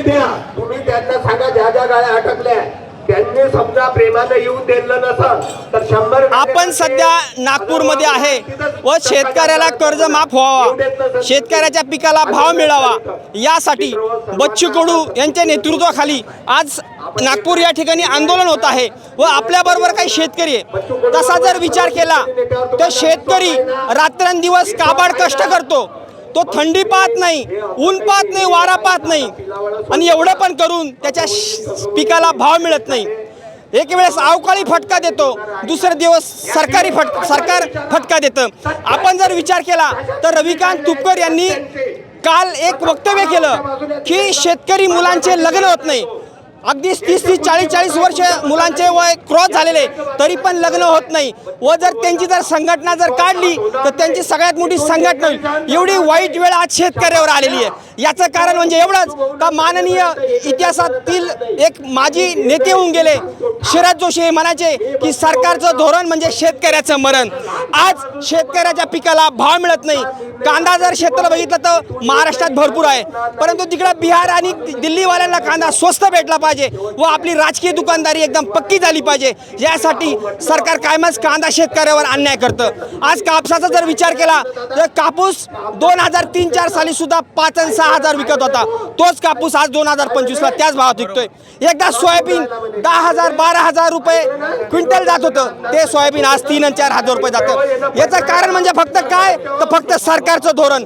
नाही द्या. तुम्ही त्यांना सांगा ज्या ज्या गाड्या अटकल्या त्यांनी समजा प्रेमानं येऊन दिलं नसल तर शंभर आपण सध्या नागपूरमध्ये आहे. व शेतकऱ्याला कर्ज माफ व्हावा. शेतकऱ्याच्या पिकाला भाव मिळावा. यासाठी बच्चू कडू यांच्या नेतृत्वाखाली आज नागपूर या ठिकाणी आंदोलन होत आहे व आपल्याबरोबर काही शेतकरी आहे. तसा जर विचार केला तर शेतकरी रात्रंदिवस काबाड कष्ट करतो. तो थंडी पाहत नाही ऊन पाहत नाही वारा पाहत नाही. आणि एवढं पण करून त्याच्या श- पिकाला भाव मिळत नाही. एक वेळेस अवकाळी फटका देतो दुसरे दिवस सरकारी फट सरकार फटका देतं. आपण जर विचार केला तर रविकांत तुपकर यांनी काल एक वक्तव्य केलं की शेतकरी मुलांचे लग्न होत नाही. अगदीच तीस तीस चाळीस चाळीस वर्ष मुलांचे वय क्रॉस झालेले तरी पण लग्न होत नाही. व जर त्यांची जर संघटना जर काढली तर त्यांची सगळ्यात मोठी संघटना होईल. एवढी वाईट वेळ आज शेतकऱ्यावर आलेली आहे. याचं कारण म्हणजे एवढंच का माननीय इतिहासातील एक माजी नेते होऊन गेले. शरद जोशी हे म्हणायचे की सरकारचं धोरण म्हणजे शेतकऱ्याचं मरण. आज शेतकऱ्याच्या पिकाला भाव मिळत नाही. कांदा जर क्षेत्र बघितलं तर महाराष्ट्रात भरपूर आहे. परंतु तिकडं बिहार आणि दिल्लीवाल्यांना कांदा स्वस्त भेटला पाहिजे व आपली राजकीय दुकानदारी एकदम पक्की झाली पाहिजे. यासाठी सरकार कायमच कांदा शेतकऱ्यावर अन्याय करतं. आज कापसाचा जर विचार केला तर कापूस दोन हजार तीन चार साली सुद्धा पाच आणि सहा हजार विकत होता. तोच कापूस आज दोन हजार पंचवीसला त्याच भावात विकतोय. एकदा सोयाबीन दहा हजार बारा हजार रुपये क्विंटल जात होतं. ते सोयाबीन आज तीन आणि चार हजार रुपये जातं. याचं कारण म्हणजे फक्त काय? तर फक्त सरकारचं धोरण.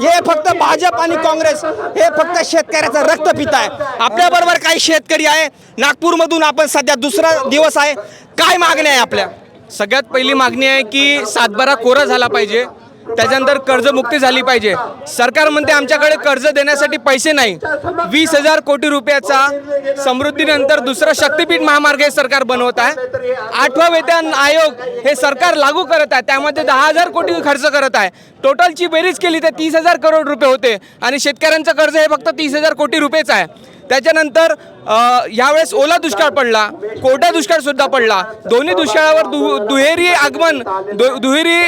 हे फक्त भाजप आणि काँग्रेस हे फक्त शेतकऱ्याचं रक्त पित आहे. आपल्याबरोबर काही शेतकरी आहे. नागपूरमधून आपण सध्या दुसरा दिवस आहे. काय मागण्या आहे आपल्या? सगळ्यात पहिली मागणी आहे की सातबारा कोरा झाला पाहिजे. त्याच्यानंतर कर्जमुक्ती झाली पाहिजे. सरकार म्हणते आमच्याकडे कर्ज देण्यासाठी पैसे नाही. वीस हजार कोटी रुपयाचा समृद्धीनंतर दुसरा शक्तीपीठ महामार्ग हे सरकार बनवत आहे. आठवा वेतन आयोग हे सरकार लागू करत आहे. त्यामध्ये दहा हजार कोटी खर्च करत आहे. टोटलची बेरीज केली तर तीस हजार करोड रुपये होते. आणि शेतकऱ्यांचं कर्ज हे फक्त तीस हजार कोटी रुपयेच आहे. त्याच्यानंतर यावेळेस ओला दुष्काळ पडला कोरडा दुष्काळ सुद्धा पडला. दोन्ही दुष्काळावर दु दुहेरी आगमन दु दुहेरी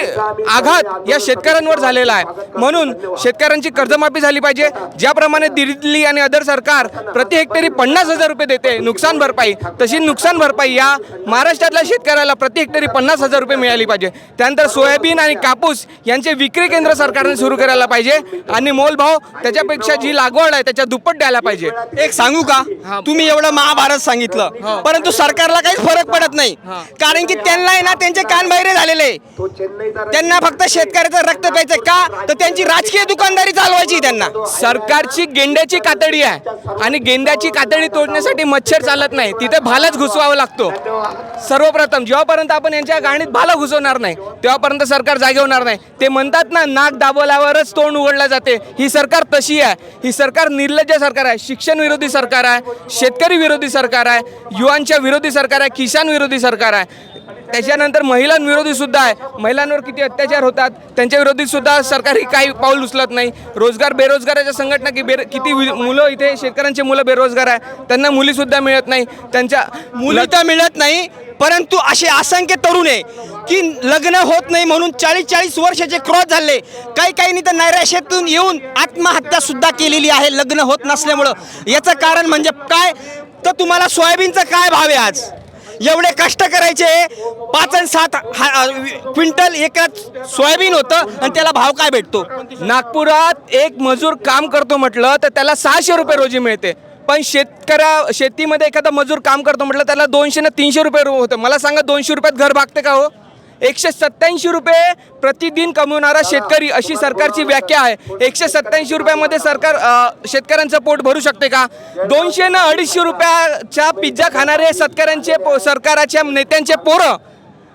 आघात या शेतकऱ्यांवर झालेला आहे. म्हणून शेतकऱ्यांची कर्जमाफी झाली पाहिजे. ज्याप्रमाणे दिल्ली आणि अदर सरकार प्रति हेक्टरी पन्नास हजार रुपये देते नुकसान भरपाई तशी नुकसान भरपाई या महाराष्ट्रातल्या शेतकऱ्याला प्रति हेक्टरी पन्नास हजार रुपये मिळाली पाहिजे. त्यानंतर सोयाबीन आणि कापूस यांचे विक्री केंद्र सरकारने सुरू करायला पाहिजे. आणि मोलभाव त्याच्यापेक्षा जी लागवड आहे त्याच्या दुप्पट द्यायला पाहिजे. एक सांगू का? तुम्ही एवढं महाभारत सांगितलं. परंतु सरकारला काहीच फरक पडत नाही. कारण की त्यांना आहे ना त्यांचे कान बहिरे झालेले त्यांना फक्त शेतकऱ्याचं रक्त प्यायचं का? तर त्यांची राजकीय दुकानदारी चालवायची त्यांना. सरकारची गेंड्याची कातडी आहे. आणि गेंड्याची कातडी तोडण्यासाठी मच्छर चालत नाही. तिथे भालाच घुसवावा लागतो. सर्वप्रथम जेव्हापर्यंत आपण यांच्या गाणीत भाला घुसवणार नाही तेव्हापर्यंत सरकार जागे होणार नाही. ते म्हणतात ना नाक दाबवल्यावरच तोंड उघडलं जाते. ही सरकार तशी आहे. ही सरकार निर्लज्ज सरकार आहे. शिक्षण विरोधी सरकार आहे. शेतकरी विरोधी सरकार आहे. युवांच्या विरोधी सरकार आहे. किसान विरोधी सरकार आहे. त्याच्यानंतर महिलांविरोधी सुद्धा आहे. महिलांवर किती अत्याचार होतात? त्यांच्या विरोधी सुद्धा सरकार ही काही पाऊल उचलत नाही. रोजगार बेरोजगाराच्या संघटना की बेर किती वि- मुलं इथे शेतकऱ्यांची मुलं बेरोजगार आहे. त्यांना मुलीसुद्धा मिळत नाही. त्यांच्या मुली तर मिळत नाही. परंतु असे असंख्य तरुण आहे की लग्न होत नाही म्हणून चाळीस चाळीस वर्षाचे क्रॉस झाले. काही काहींनी तर नैराश्यातून येऊन आत्महत्या सुद्धा केलेली आहे लग्न होत नसल्यामुळं. याचं कारण म्हणजे काय? तर तुम्हाला सोयाबीनचा काय भाव आहे आज? एवढे कष्ट करायचे पाच आणि सात हा- क्विंटल एकच सोयाबीन होतं आणि त्याला भाव काय भेटतो? नागपुरात एक मजूर काम करतो म्हटलं तर त्याला सहाशे रुपये रोजी मिळते. पण शेतकऱ्या शेतीमध्ये एखादा मजूर काम करतो म्हटलं त्याला दोनशे ना तीनशे रुपये रो- होतं. मला सांगा दोनशे रुपयात घर भागते का हो? एकशे सत्त्याऐंशी रुपये प्रतिदिन कमवणारा शेतकरी अशी सरकारची व्याख्या आहे. एकशे सत्त्याऐंशी रुपयामध्ये सरकार शेतकऱ्यांचं पोट भरू शकते का? दोनशे ना अडीचशे रुपयाच्या पिझ्झा खाणारे शेतकऱ्यांचे पो सरकाराच्या नेत्यांचे पोरं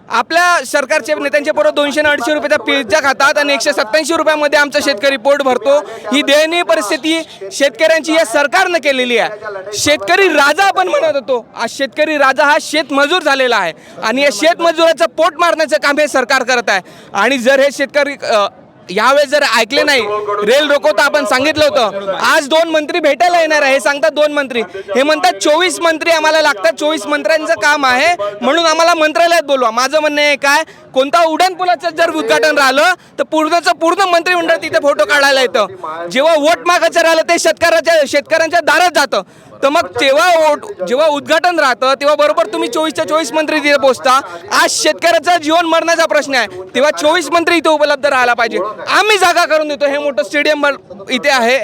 आपल्या सरकारचे नेत्यांचे बरोबर दोनशे आणि अडीचशे रुपयाचा पिझ्झा खातात आणि एकशे सत्त्याऐंशी रुपयामध्ये आमचा शेतकरी पोट भरतो. ही दयनीय परिस्थिती शेतकऱ्यांची या सरकारनं केलेली आहे. शेतकरी राजा आपण म्हणत होतो. आज शेतकरी राजा हा शेतमजूर झालेला आहे. आणि या शेतमजुराचं पोट मारण्याचं काम हे सरकार करत आहे. आणि जर हे शेतकरी यावेळेस जर ऐकले नाही रेल रोको तर आपण सांगितलं होतं. आज दोन मंत्री भेटायला येणार आहे हे सांगतात दोन मंत्री. हे म्हणतात चोवीस मंत्री आम्हाला लागतात चोवीस मंत्र्यांचं काम आहे म्हणून आम्हाला मंत्रालयात बोलवा. माझं म्हणणं आहे काय कोणता उड्डाणपुलाचं जर उद्घाटन राहिलं तर पूर्णचं पूर्ण मंत्रिमंडळ तिथे फोटो काढायला येतं. जेव्हा वोट मागायचं राहिलं ते शेतकऱ्याच्या शेतकऱ्यांच्या दारात जातं. तर मग तेव्हा जेव्हा उद्घाटन राहतं तेव्हा बरोबर तुम्ही चोवीसच्या चोवीस मंत्री तिथे पोहोचता आज शेतकऱ्याचा जीवन मरण्याचा प्रश्न आहे. तेव्हा चोवीस मंत्री इथे उपलब्ध राहायला पाहिजे. आम्ही जागा करून देतो. हे मोठं स्टेडियम इथे आहे.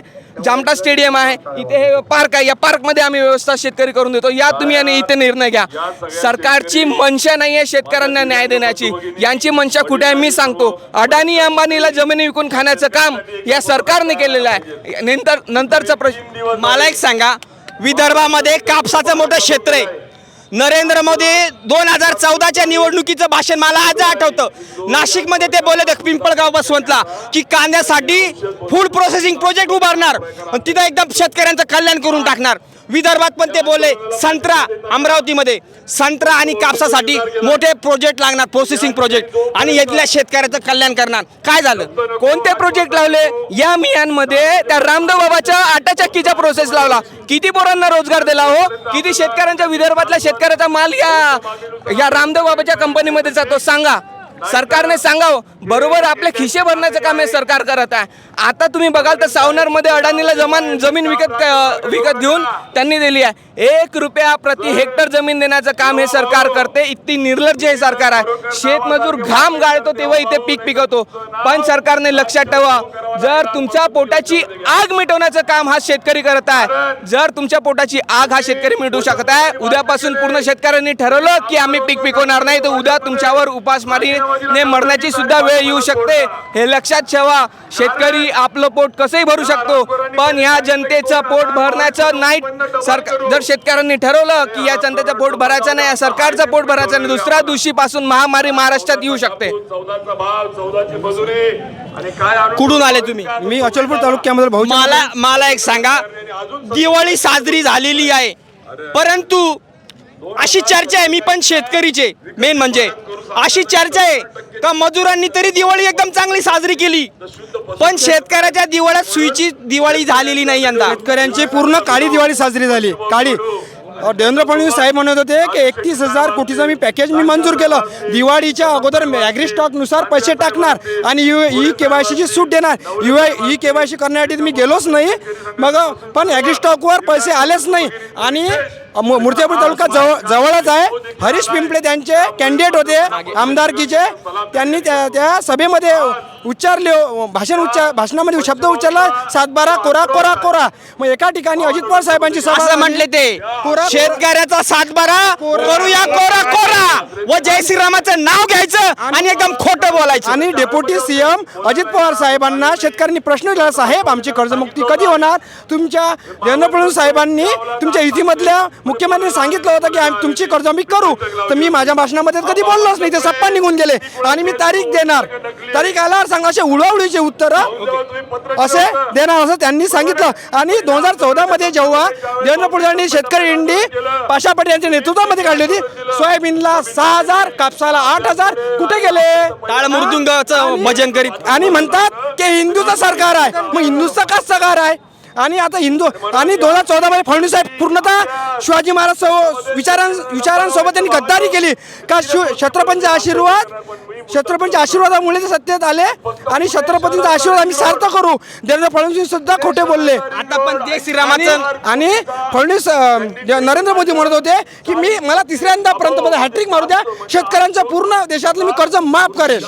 जामटा स्टेडियम आहे. इथे हे पार्क आहे. या पार्कमध्ये आम्ही व्यवस्था शेतकरी करून देतो. या तुम्ही आणि इथे निर्णय घ्या. सरकारची मनशा नाही आहे शेतकऱ्यांना न्याय देण्याची. यांची मनशा कुठे आहे? मी सांगतो. अडाणी अंबानीला जमिनी विकून खाण्याचं काम या सरकारने केलेलं आहे. नंतर नंतरचा प्रश्न मला एक सांगा. विदर्भामध्ये कापसाचं मोठं क्षेत्र आहे. नरेंद्र मोदी दोन हजार चौदाच्या निवडणुकीचं भाषण मला आज आठवतं. नाशिकमध्ये ते बोलले पिंपळगाव बसवंतला की कांद्यासाठी फूड प्रोसेसिंग प्रोजेक्ट उभारणार. तिथं एकदम शेतकऱ्यांचं कल्याण करून टाकणार. विदर्भात पण ते बोलले संत्रा अमरावतीमध्ये. संत्रा आणि कापसासाठी मोठे प्रोजेक्ट लागणार प्रोसेसिंग प्रोजेक्ट आणि इथल्या शेतकऱ्याचं कल्याण करणार. काय झालं? कोणते प्रोजेक्ट लावले? या मियांमध्ये त्या रामदेव बाबाच्या आटा चक्कीचा प्रोसेस लावला. किती पोरांना रोजगार दिला हो? किती शेतकऱ्यांच्या विदर्भातल्या शेतकऱ्याचा माल या या रामदेव बाबाच्या कंपनीमध्ये जातो. सांगा. सरकारने सांगावं बरोबर आपले खिशे भरण्याचं काम हे सरकार करत आहे. आता तुम्ही बघाल तर सावनरमध्ये अडाणीला जमान जमीन विकत विकत घेऊन त्यांनी दिली आहे. एक रुपया प्रति हेक्टर जमीन देण्याचं काम हे सरकार करते. इतकी निर्लज्ज हे सरकार आहे. शेतमजूर घाम गाळतो तेव्हा इथे पीक पिकवतो. पण सरकारने लक्षात ठेवा जर तुमच्या पोटाची आग मिटवण्याचं काम हा शेतकरी करत आहे जर तुमच्या पोटाची आग हा शेतकरी मिटवू शकत आहे उद्यापासून पूर्ण शेतकऱ्यांनी ठरवलं की आम्ही पीक पिकवणार नाही तर उद्या तुमच्यावर उपासमारीने मरण्याची सुद्धा वेळ येऊ शकते. हे लक्षात ठेवा शेतकरी आपलं पोट कसंही भरू शकतो पण या जनतेचं पोट भरण्याचं नाही. सरकार जर शेतकऱ्यांनी ठरवलं की या जनतेचं पोट भरायचं नाही या सरकारचं पोट भरायचं नाही दुसऱ्या दिवशीपासून महामारी महाराष्ट्रात येऊ शकते. कुठून आले तुम्ही? मी अचलपूर तालुक्यामध्ये भाऊ मला मला एक सांगा. दिवाळी साजरी झालेली आहे. परंतु अशी चर्चा आहे मी पण शेतकरीचे. मेन म्हणजे अशी चर्चा आहे का मजुरांनी तरी दिवाळी एकदम चांगली साजरी केली पण शेतकऱ्याच्या दिवाळ्यात सुईची दिवाळी झालेली नाही यंदा. शेतकऱ्यांची पूर्ण काळी दिवाळी साजरी झाली. काळी. देवेंद्र फडणवीस साहेब म्हणत होते की एकतीस हजार कोटीचं मी पॅकेज मी मंजूर केलं. दिवाळीच्या अगोदर ॲग्री स्टॉकनुसार पैसे टाकणार आणि यू ई के वाय सीची सूट देणार. U E K Y C करण्यासाठी मी गेलोच नाही. मग पण ॲग्री स्टॉकवर पैसे आलेच नाही. आणि मूर्तिजापूर तालुका जवळ जवळच आहे. हरीश पिंपळे त्यांचे कॅन्डिडेट होते आमदारकीचे. त्यांनी त्या त्या सभेमध्ये उच्चारले भाषण उच्चार भाषणामध्ये शब्द उच्चारला सातबारा कोरा कोरा कोरा. मग एका ठिकाणी अजित पवार साहेबांची सभा. म्हटले ते. कोरा- शेतकऱ्याचा सातबारा करूया कोरा कोरा. व जय श्रीरामाचं नाव घ्यायचं आणि एकदम खोटं बोलायचं. आणि डेप्युटी सीएम अजित पवार साहेबांना शेतकऱ्यांनी प्रश्न विचारला साहेब आमची कर्जमुक्ती कधी होणार? तुमच्या देवेंद्र फडणवीस साहेबांनी तुमच्या युतीमधल्या मुख्यमंत्र्यांनी सांगितलं होतं की आम्ही तुमची कर्ज आम्ही करू. तर मी माझ्या भाषणामध्ये कधी बोललोच नाही. ते सप्पा निघून गेले. आणि मी तारीख देणार. तारीख आल्यावर सांगा असे उडवडीचे उत्तर असे देणार असं त्यांनी सांगितलं. आणि दोन हजार चौदा मध्ये जेव्हा देवेंद्र फडणवीसांनी शेतकरी इंडी पाशा पटेल यांच्या नेतृत्वामध्ये काढली होती सोयाबीनला सहा हजार कापसाला आठ हजार. कुठे गेले? टाळ मृदुंगाचं भजन करीत. आणि म्हणतात की हिंदूचं सरकार आहे. मग हिंदूचं का सरकार आहे? आणि आता हिंदू आणि दोन हजार चौदा मध्ये फडणवीस साहेब पूर्णतः शिवाजी महाराज सो- विचारां विचारांसोबत त्यांनी गद्दारी केली. का शिव छत्रपतींचा आशीर्वाद छत्रपतींच्या आशीर्वादामुळे ते सत्तेत आले आणि छत्रपतींचा आशीर्वाद आम्ही सार्थ करू. देवेंद्र फडणवीस सुद्धा खोटे बोलले. आता पण जय आणि श्रीरामाचं आणि फडणवीस नरेंद्र मोदी म्हणत होते की मी मला तिसऱ्यांदा पंतप्रधान हॅट्रिक मारू द्या. शेतकऱ्यांचं पूर्ण देशातलं मी कर्ज माफ करेल.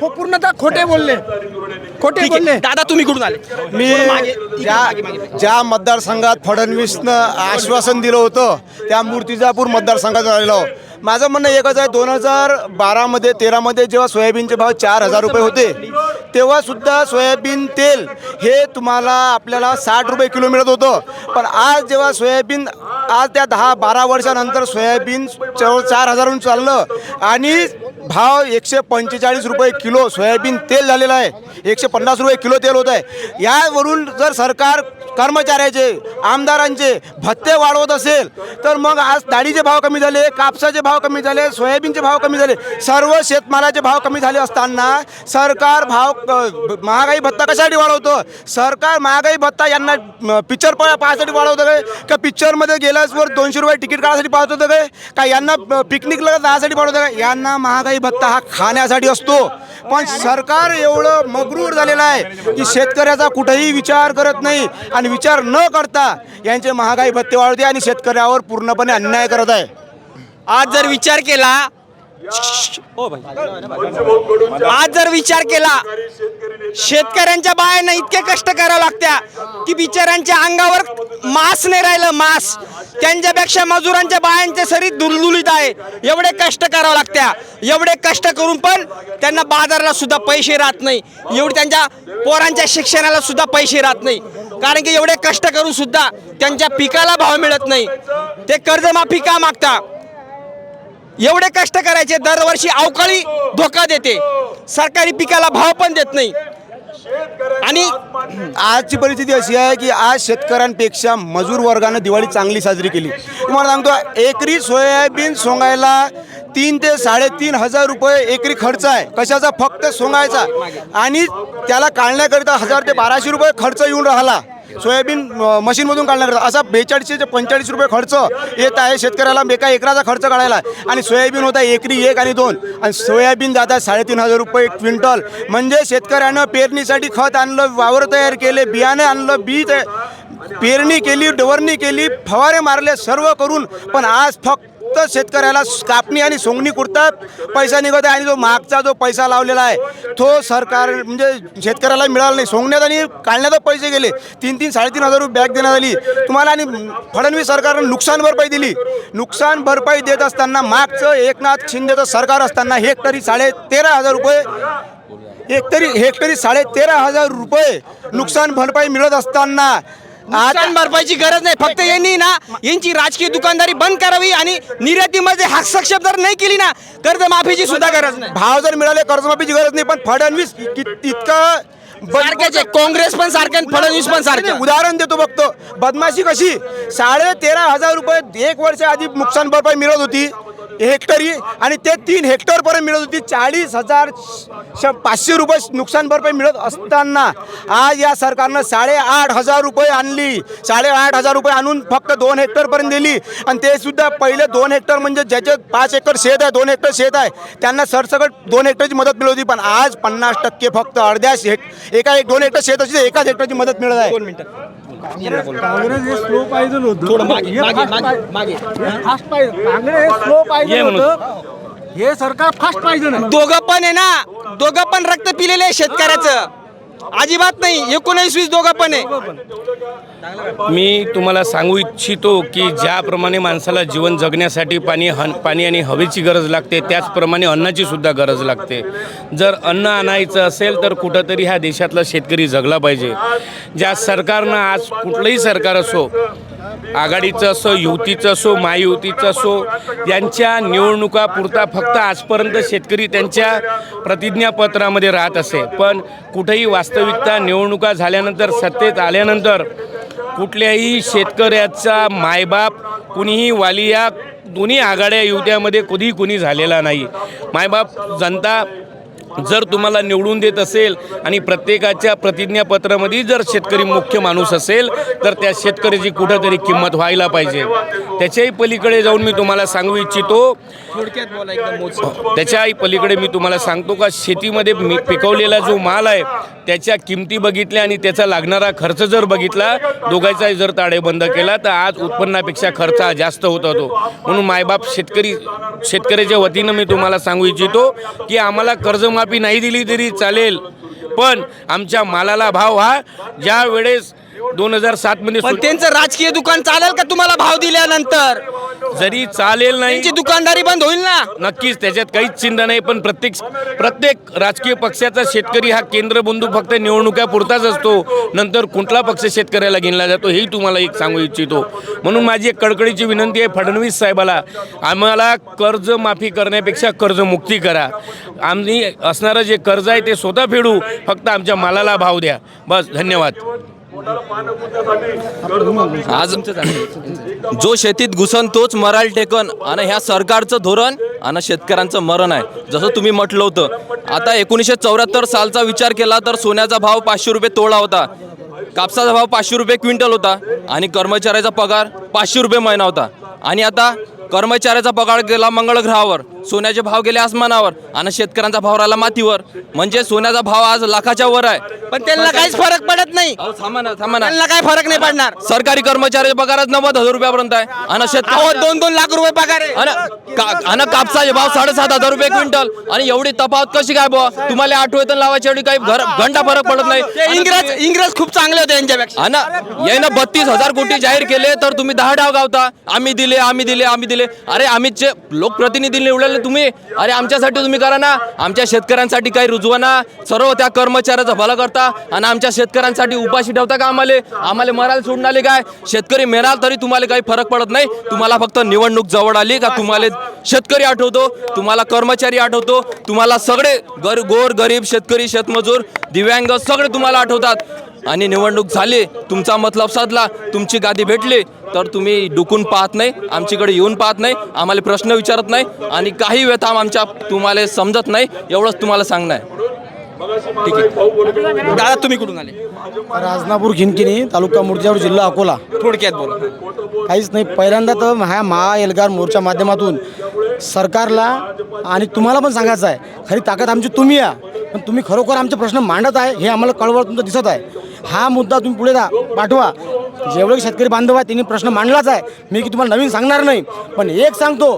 हो पूर्णतः खोटे बोलले. खोटे ठीक बोलले. आहे दादा तुम्ही कुठून आले? मी ज्या. ज्या मतदारसंघात फडणवीसनं आश्वासन दिलं होतं त्या मूर्तिजापूर मतदारसंघात आलेलो माझं म्हणणं एकच आहे दोन हजार बारामध्ये तेरामध्ये जेव्हा सोयाबीनचे भाव चार हजार रुपये होते तेव्हासुद्धा सोयाबीन तेल हे तुम्हाला आपल्याला साठ रुपये किलो मिळत होतं. पण आज जेव्हा सोयाबीन आज त्या दहा बारा वर्षानंतर सोयाबीन जवळ चार हजारहून चाललं आणि भाव एकशे पंचेचाळीस रुपये किलो सोयाबीन तेल झालेलं आहे. एकशे पन्नास रुपये किलो तेल होत आहे यावरून जर सरकार कर्मचाऱ्याचे आमदारांचे भत्ते वाढवत असेल तर मग आज डाळीचे भाव कमी झाले कापसाचे भाव कमी झाले सोयाबीनचे भाव कमी झाले सर्व शेतमालाचे भाव कमी झाले असताना सरकार भाव महागाई भत्ता कशासाठी वाढवतं? सरकार महागाई भत्ता यांना पिक्चर पाहण्यासाठी वाढवतं काय? का पिक्चरमध्ये गेल्यावर दोनशे रुपये तिकीट काढायसाठी पाहत होतं काय? का यांना पिकनिकला जाण्यासाठी पाठवतं काय? यांना महागाई भत्ता हा खाण्यासाठी असतो. पण सरकार एवढं मगरूर झालेलं आहे की शेतकऱ्याचा कुठेही विचार करत नाही आणि विचार न करता यांचे महागाई भत्ते वाढवते आणि शेतकऱ्यावर पूर्णपणे अन्याय करत आहे. आज जर विचार केला ओ भाई. आज जर विचार केला शेतकऱ्यांच्या बायांना इतके कष्ट करावं लागत्या की बिचाऱ्यांच्या अंगावर मास नाही राहिलं मास. त्यांच्यापेक्षा मजुरांच्या बायांचे शरीर दुलदुलीत आहे. एवढे कष्ट करावं लागत्या. एवढे कष्ट करून पण त्यांना बाजाराला सुद्धा पैसे राहत नाही. एवढे त्यांच्या पोरांच्या शिक्षणाला सुद्धा पैसे राहत नाही. कारण की एवढे कष्ट करून सुद्धा त्यांच्या पिकाला भाव मिळत नाही. ते कर्जमाफी का मागता? एवढे कष्ट करायचे दरवर्षी अवकाळी धोका देते. सरकारी पिकाला भाव पण देत नाही. आणि आजची परिस्थिती अशी आहे की आज शेतकऱ्यांपेक्षा मजूर वर्गानं दिवाळी चांगली साजरी केली. तुम्हाला सांगतो एकरी सोयाबीन सोंगायला तीन ते साडेतीन हजार रुपये एकरी खर्च आहे. कशाचा? फक्त सोंगायचा. आणि त्याला काढण्याकरिता हजार ते बाराशे रुपये खर्च येऊन राहिला. सोयाबीन मशीनमधून काढणार असा बेचाळीसशे ते पंचेचाळीस रुपये खर्च येत आहे शेतकऱ्याला. एका एकराचा खर्च काढायला आणि सोयाबीन होता एकरी एक आणि दोन. आणि सोयाबीन जातात साडेतीन हजार रुपये क्विंटल. म्हणजे शेतकऱ्यानं पेरणीसाठी खत आणलं वावर तयार केले बियाणे आणलं बी पेरणी केली डवरणी केली फवारे मारले सर्व करून. पण आज फक्त फक्त शेतकऱ्याला कापणी आणि सोंगणी कुरतात पैसा निघत आहे आणि जो मागचा जो पैसा लावलेला आहे तो सरकार म्हणजे शेतकऱ्याला मिळाला नाही. सोंगण्यात आणि काढण्यात पैसे गेले. तीन तीन साडेतीन हजार रुपये बॅग देण्यात आली. तुम्हाला आणि फडणवीस सरकारनं नुकसान भरपाई दिली. नुकसान भरपाई देत असताना मागचं एकनाथ शिंदेचं सरकार असताना हेक्टरी साडे तेरा हजार रुपये हेक्टरी हेक्टरी साडे तेरा हजार रुपये नुकसान भरपाई मिळत असताना नुकसान भरपाईची गरज नाही. फक्त यांनी ना यांची राजकीय दुकानदारी बंद करावी आणि निर्यातीमध्ये हस्तक्षेप जर नाही केली ना कर्जमाफीची सुद्धा गरज नाही भाव जर मिळाले कर्जमाफीची गरज नाही पण फडणवीस इतकं सारखेच आहे. काँग्रेस पण सारखे आणि फडणवीस पण सारखे. उदाहरण देतो बघतो बदमाशी कशी? साडे तेरा हजार रुपये एक वर्ष आधी नुकसान भरपाई मिळत होती. हेक्टरी आणि ते तीन हेक्टरपर्यंत मिळत होती. चाळीस हजार श- पाचशे रुपये नुकसान भरपाई मिळत असताना आज या सरकारनं साडेआठ हजार रुपये आणली. साडेआठ हजार रुपये आणून फक्त दोन हेक्टरपर्यंत दिली. आणि ते सुद्धा पहिले दोन हेक्टर म्हणजे ज्याचे पाच एकर शेत आहे दोन हेक्टर शेत आहे त्यांना सरसकट दोन हेक्टरची मदत मिळत होती. पण आज पन्नास टक्के फक्त अर्ध्या शेत एका एक दोन हेक्टर शेत असेल एकाच हेक्टरची मदत मिळत आहे. काँग्रेस हे स्लो पाहिजे होतं. थोडं मागे मागे मागे मागे. फास्ट पाहिजे. काँग्रेस हे स्लो पाहिजे होतं. हे सरकार फास्ट पाहिजे दोघं पण आहे ना. दोघं पण रक्त पिलेले आहे शेतकऱ्याचं. अजिबात नाही एकोणीस वीस दोघं पण आहे. मी तुम्हाला सांगू इच्छितो की ज्याप्रमाणे माणसाला जीवन जगण्यासाठी पाणी हन पाणी आणि हवेची गरज लागते त्याचप्रमाणे अन्नाची सुद्धा गरज लागते. जर अन्न आणायचं असेल तर कुठंतरी ह्या देशातला शेतकरी जगला पाहिजे. ज्या सरकारनं आज कुठलंही सरकार असो आघाडीचं असो युतीचं असो महायुतीचं असो यांच्या निवडणुका पुरता फक्त आजपर्यंत शेतकरी त्यांच्या प्रतिज्ञापत्रामध्ये राहत असे. पण कुठेही वास्तविकता निवडणुका झाल्यानंतर सत्तेत आल्यानंतर कुठल्याही शेतकऱ्याचा मायबाप कुणीही वालिया दोन्ही आघाड्या युत्यामध्ये कधी कुणी झालेला नाही. मायबाप जनता जर तुम्हाला निवडून देत असेल आणि प्रत्येकाच्या प्रतिज्ञापत्रामध्ये जर शेतकरी मुख्य माणूस असेल तर त्या शेतकऱ्याची कुठंतरी किंमत व्हायला पाहिजे. त्याच्याही पलीकडे जाऊन मी तुम्हाला सांगू इच्छितो. त्याच्याही पलीकडे मी तुम्हाला सांगतो का शेतीमध्ये पिकवलेला जो माल आहे त्याच्या किमती बघितल्या आणि त्याचा लागणारा खर्च जर बघितला दोघांचाही जर ताडे बंद केला तर आज उत्पन्नापेक्षा खर्च हा जास्त होत होतो. म्हणून मायबाप शेतकरी शेतकऱ्याच्या वतीनं मी तुम्हाला सांगू इच्छितो की आम्हाला कर्जमाफी नाही दिली तरी चालेल. पण आमच्या मालाला भाव हा ज्या वेळेस दोन हजार सातमध्ये पण त्यांचं राजकीय दुकान चालेल का तुम्हाला भाव दिल्यानंतर? जरी चालेल नाही त्यांची दुकानदारी बंद होईल ना? नक्कीच त्याच्यात काहीच चिंता नाही पण प्रत्येक प्रत्येक राजकीय पक्षाचा शेतकरी हा केंद्रबिंदू फक्त निवडणुकापुरताच असतो. नंतर कुठला पक्ष शेतकऱ्याला घेतला जातो हेही तुम्हाला एक सांगू इच्छितो. म्हणून माझी एक कडकडीची विनंती आहे फडणवीस साहेबाला आम्हाला कर्ज माफी करण्यापेक्षा कर्जमुक्ती करा. आम्ही असणारं जे कर्ज आहे ते स्वतः फेडू फक्त आमच्या मालाला भाव द्या. बस धन्यवाद. आज जो शेतीत घुसन तोच मराल टेकन आणि ह्या सरकारचं धोरण आणि शेतकऱ्यांचं मरण आहे. जसं तुम्ही म्हटलं होतं. आता एकोणीसशे चौऱ्याहत्तर सालचा विचार केला तर सोन्याचा भाव पाचशे रुपये तोळा होता. कापसाचा भाव पाचशे रुपये क्विंटल होता. आणि कर्मचाऱ्याचा पगार पाचशे रुपये महिना होता. आणि आता कर्मचाऱ्याचा पगार गेला मंगळ ग्रहावर सोन्याचे भाव गेले आसमानावर आणि शेतकऱ्यांचा भाव राहिला मातीवर. म्हणजे सोन्याचा भाव आज लाखाच्या वर आहे. पण त्यांना काहीच फरक पडत नाही. अहो, थांबा ना थांबा ना. त्यांना काय फरक नाही पडणार. सरकारी कर्मचाऱ्याचा पगार आज नव्वद हजार रुपयापर्यंत आहे आणि अहो शेतकरी दोन दोन लाख रुपये पगार आहे. आणि का- आणि कापसाचे भाव साडेसात हजार रुपये क्विंटल. आणि एवढी तफावत कशी काय बुवा? तुम्हाला आठवतं लावायची एवढी काही घर घंटा फरक पडत नाही. ते इंग्रज इंग्रज खूप चांगले होते यांच्यापेक्षा. आणि यानं बत्तीस हजार कोटी जाहीर केले तर तुम्ही दहा डाव गावता. आम्ही दिले आम्ही दिले आम्ही दिले. अरे आम्ही लोकप्रतिनिधी निवडले तुम्ही अरे आमच्यासाठी तुम्ही करा ना. आमच्या शेतकऱ्यांसाठी काही रुजवा ना. सर्व त्या कर्मचाऱ्याचा भला करता आणि आमच्या शेतकऱ्यांसाठी उपाशी ठेवता का आम्हाला? आम्हाला मरायला सोडून आले काय? शेतकरी मेराल तरी तुम्हाला काही फरक पडत नाही. तुम्हाला फक्त निवडणूक जवळ आली का तुम्हाला शेतकरी आठवतो? तुम्हाला कर्मचारी आठवतो? तुम्हाला सगळे गर गोर गरीब शेतकरी शेतमजूर दिव्यांग सगळे तुम्हाला आठवतात. आणि निवडणूक झाली तुमचा मतलब साधला तुमची गादी भेटली तर तुम्ही डुकून पाहत नाही आमच्याकडे येऊन पाहत नाही आम्हाला प्रश्न विचारत नाही आणि काही व्यथा आमच्या तुम्हाला समजत नाही एवढंच तुम्हाला सांगणं आहे. ठीक आहे. दादा तुम्ही कुठून आले? राजनापूर खिनकिनी तालुका मुर्जापूर जिल्हा अकोला. थोडक्यात बोला. काहीच नाही पहिल्यांदा तर ह्या महा एल्गार मोर्चा माध्यमातून सरकारला आणि तुम्हाला पण सांगायचं आहे खरी ताकद आमची तुम्ही या. पण तुम्ही खरोखर आमचे प्रश्न मांडत आहे हे आम्हाला कळवळ तुमचं दिसत आहे. हा मुद्दा तुम्ही पुढे दा पाठवा. जेवढे शेतकरी बांधव आहेत त्यांनी प्रश्न मांडलाच आहे. मी की तुम्हाला नवीन सांगणार नाही पण एक सांगतो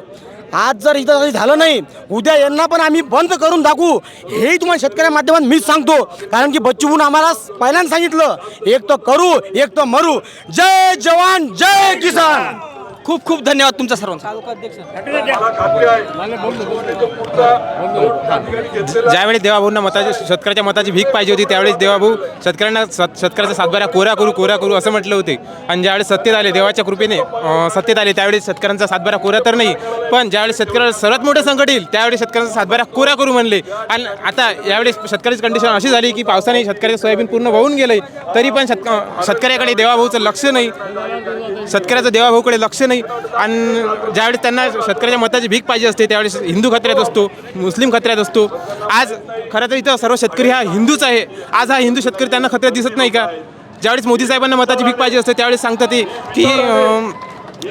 आज जर इथं झालं नाही उद्या यांना पण आम्ही बंद करून दाखवू. हेही तुम्हाला शेतकऱ्या माध्यमात मीच सांगतो. कारण की बच्चूहून आम्हाला पहिल्यांदा सांगितलं एक तर करू एक तर मरू. जय जवान जय किसान! खूप खूप धन्यवाद तुमचा सर्वांचा. ज्यावेळी देवाभाऊंना मताची शेतकऱ्याच्या मताची भीक पाहिजे होती त्यावेळेस देवाभाऊ शेतकऱ्यांना सत- शेतकऱ्याचा सातबारा कोऱ्या करू कोऱ्या करू असं म्हटलं होते. आणि ज्यावेळेस सत्तेत आले देवाच्या कृपेने सत्तेत आले त्यावेळेस शेतकऱ्यांचा सातबारा कोऱ्या तर नाही. पण ज्यावेळेस शेतकऱ्याला सर्वात मोठं संकट येईल त्यावेळेस शेतकऱ्यांचा सातबारा कोऱ्या करू म्हणले. आणि आता यावेळेस शेतकऱ्याची कंडिशन अशी झाली की पावसाने शेतकऱ्याचं सोयाबीन पूर्ण वाहून गेलं तरी पण शेतक शेतकऱ्याकडे देवाभाऊचं लक्ष नाही. शेतकऱ्याचं देवाभाऊकडे लक्ष नाही. नाही. आणि ज्यावेळेस त्यांना शेतकऱ्याच्या मताची भीक पाहिजे असते त्यावेळेस हिंदू खत्र्यात असतो मुस्लिम खत्र्यात असतो. आज खरं तर इथं सर्व शेतकरी हा हिंदूच आहे. आज हा हिंदू शेतकरी त्यांना खत्र्यात दिसत नाही का? ज्यावेळेस मोदी साहेबांना मताची भीक पाहिजे असते त्यावेळेस सांगतात ते की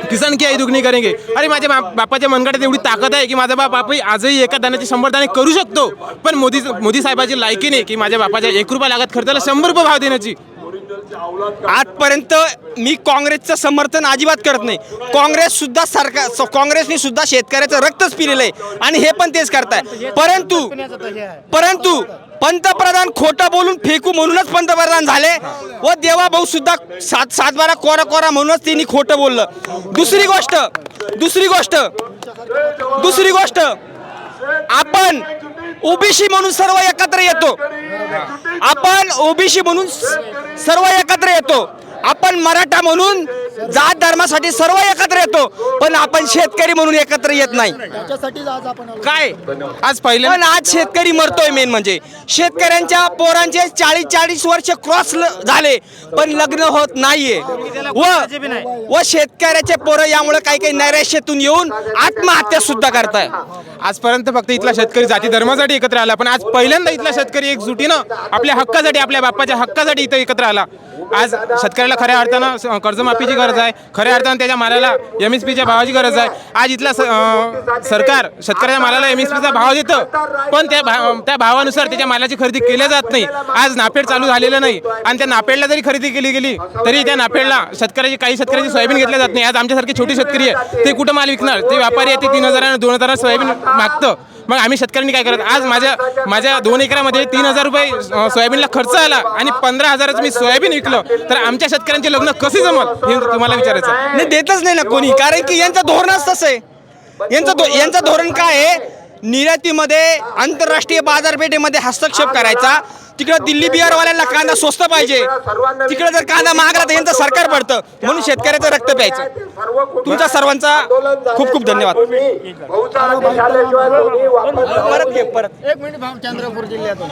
किसान की आई दुगणी करेंगे? अरे माझ्या बा बापाच्या मनगटात एवढी ताकद आहे की माझा बाप बापही आजही एका दाण्याचे शंभर दाणे करू शकतो. पण मोदी मोदी साहेबाची लायकी नाही की माझ्या बापाच्या एक रुपया लागत खर्चाला शंभर रुपये भाव देण्याची. आजपर्यंत मी काँग्रेसचं समर्थन अजिबात करत नाही. काँग्रेस सुद्धा सरकार स- काँग्रेसने सुद्धा शेतकऱ्याचं रक्तच पिलेलं आहे. आणि हे पण तेच करताय. परंतु परंतु पंतप्रधान खोटं बोलून फेकू म्हणूनच पंतप्रधान झाले व देवाभाऊ सुद्धा सात सात बारा कोरा कोरा म्हणूनच त्यांनी खोटं बोललं. दुसरी गोष्ट दुसरी गोष्ट दुसरी गोष्ट आपण ओबीसी म्हणून सर्व एकत्र येतो. आपण ओबीसी म्हणून सर्व एकत्र येतो. आपण मराठा म्हणून जात धर्मासाठी सर्व एकत्र येतो पण आपण शेतकरी म्हणून एकत्र येत नाही. काय? आज पहिले. पण आज शेतकरी मरतोय मेन म्हणजे. शेतकऱ्यांच्या पोरांचे चाळीस चाळीस वर्ष क्रॉस झाले पण लग्न होत नाहीये. व व शेतकऱ्याचे पोरं यामुळे काही काही नैराश्यातून येऊन आत्महत्या सुद्धा करताय. आजपर्यंत फक्त इथला शेतकरी जाती धर्मासाठी एकत्र आला पण आज पहिल्यांदा इथला शेतकरी एकजुटीनं आपल्या हक्कासाठी आपल्या बाप्पाच्या हक्कासाठी इथं एकत्र आला. आज शेतकऱ्याला खऱ्या अर्थानं स- कर्जमाफीची गरज आहे. खऱ्या अर्थानं त्याच्या मालाला एम एस पीच्या भावाची गरज आहे. आज इथला सरकार शेतकऱ्याच्या मालाला एम एस पीचा भाव देतं. पण त्या भाव त्या भावानुसार त्याच्या मालाची खरेदी केली जात नाही. आज नापेड चालू झालेलं नाही. आणि त्या नापेडला जरी खरेदी केली गेली तरी त्या नापेडला शेतकऱ्याची काही शेतकऱ्याची सोयाबीन घेतल्या जात नाही. आज आमच्यासारखे छोटे शेतकरी आहे. ते कुठं माल विकणार? ते व्यापारी आहे ते तीन हजारानं दोन हजारानं सोयाबीन मागतं. मग आम्ही शेतकऱ्यांनी काय करत आज माझ्या माझ्या दोन एकरामध्ये तीन हजार रुपये सोयाबीनला खर्च आला आणि पंधरा हजाराचं मी सोयाबीन विकलं. तर आमच्या शेतकऱ्यांचे लग्न कसे जमल हे तुम्हाला विचारायचं नाही देतच नाही ना कोणी कारण की यांचं धोरणच तसं आहे. यांचं यांचं धोरण काय आहे? निर्यातीमध्ये आंतरराष्ट्रीय बाजारपेठेमध्ये हस्तक्षेप करायचा. तिकडं दिल्ली बिहारवाल्यांना कांदा स्वस्त पाहिजे. तिकडे जर कांदा महागला तर यांचं सरकार पडतं. म्हणून शेतकऱ्याचं रक्त प्यायचं. तुमचा सर्वांचा खूप खूप धन्यवाद. परत घे परत. एक मिनिट भाऊ चंद्रपूर जिल्ह्यातून.